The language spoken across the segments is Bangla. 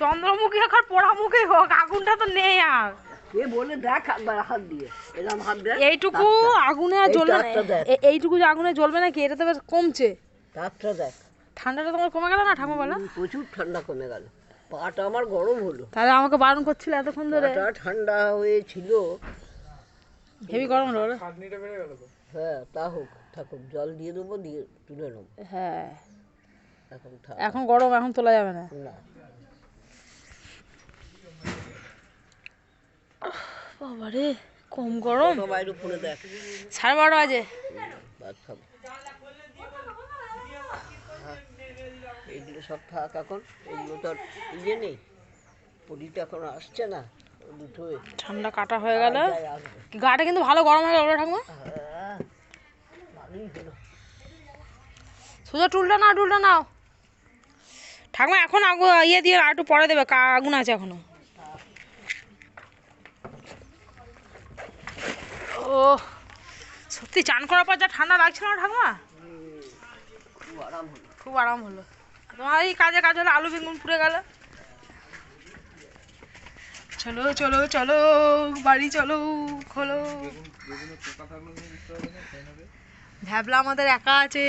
চন্দ্রমুখী হোক আর পোড়ামুখী হোক আগুনটা তো নেই আর। কে বলে দেখ একবার হাত দিয়ে এরকম হাত দেখ এইটুকু আগুনে আর জ্বলবে না দেখ। এ- এইটুকু যে আগুনে জ্বলবে নাকি এটা তো বেশ কমছে। তাপটা দেখ। ঠান্ডাটা তোমার কমে গেল না ঠাকুমা বলো প্রচুর ঠান্ডা কমে গেল। পাটা আমার গরম হলো। তাহলে আমাকে বারণ করছিল এতক্ষণ ধরে। পাটা ঠান্ডা হয়েছিল। হেভি গরম হলো। হ্যাঁ তা হোক থাকুক জল দিয়ে দেবো দিয়ে তুলে নেব। হ্যাঁ। এখন এখন গরম এখন তোলা যাবে না। না। বাবা রে কম গরম। বাইরে ফোনে দেখ সাড়ে বারোটা বাজে। এইগুলো সব থাক এখন এগুলো তো ইয়ে নেই। পুরীটা এখন আসছে না দুটো ঠান্ডা কাটা হয়ে গেল। গাটা কিন্তু ভালো গরম হয়ে গেল ঠাকুমা। হ্যাঁ সোজা টুলটা নাও টুলটা নাও। ঠাকুমা এখন আগু ইয়ে দিয়ে আর একটু পরে দেবে আগুন আছে এখনও। ও সত্যি চান করার পর যা ঠান্ডা লাগছিল না ঠাকুমা? খুব আরাম হলো। খুব আরাম হলো। তোমার এই কাজে কাজ হলো আলু বেগুন পুড়ে গেল। চলো চলো চলো বাড়ি চলো খোলো। ভ্যাবলা আমাদের একা আছে।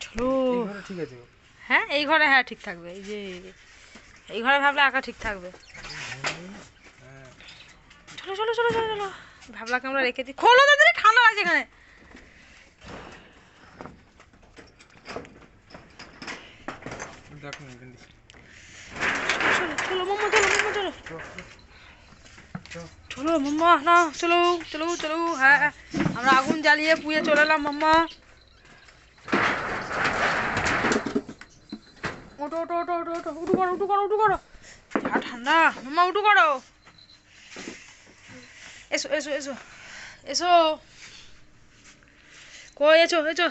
চলো। ঠিক আছে? হ্যাঁ এই ঘরে হ্যাঁ ঠিক থাকবে। এই যে এই ঘরে ভাবলে একা ঠিক থাকবে। চলো চলো চলো চলো চলো ভাবলাকে আমরা রেখে দিই খোলো তাদের ঠান্ডা লাগছে এখানে দেখো না এখানে চলো চলো মাম্মা চলো মাম্মা চলো চলো মাম্মা না চলো চলো চলো হ্যাঁ হ্যাঁ। আমরা আগুন জ্বালিয়ে পুয়ে চলে এলাম মাম্মা ওটো ওটো ওটো ওটো ওটো উঠু করো উঠু করো উঠু করো ঠান্ডা মাম্মা উঠু করো এসো এসো এসো এসো কই এসো এসো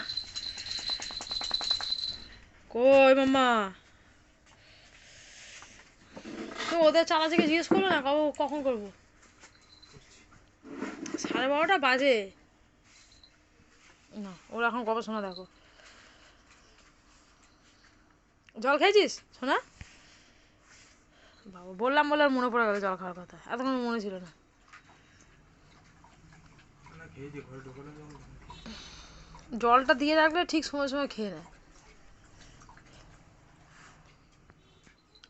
কই মাম্মা তো ওদের চালা থেকে জিজ্ঞেস করল না কব কখন করব সাড়ে বারোটা বাজে না ওরা এখন কবে শোনা দেখো জল খেয়েছিস শোনা বাবা বললাম বলে আর মনে পড়ে গেল জল খাওয়ার কথা এতক্ষণ মনে ছিল না না খেয়েছি ঘরে ঢুকলাম যখন জলটা দিয়ে রাখলে ঠিক সময় সময় খেয়ে নেয়।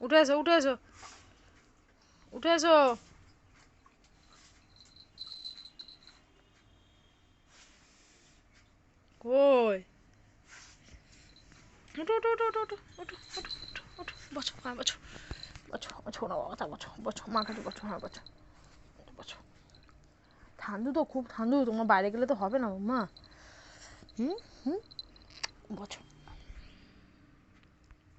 উঠে এসো উঠে এসো। উঠে এসো। কই? ওঠো ওঠো ওঠো ওঠো ওঠো ওঠো ওঠো ওঠো বছো হ্যাঁ বছো বছো না বাবা তা বছো বছো মা কাছে বছো হ্যাঁ বছো ঠান্ডু তো খুব ঠান্ডু তোমার বাইরে গেলে তো হবে না মা। হুম হুম। বছো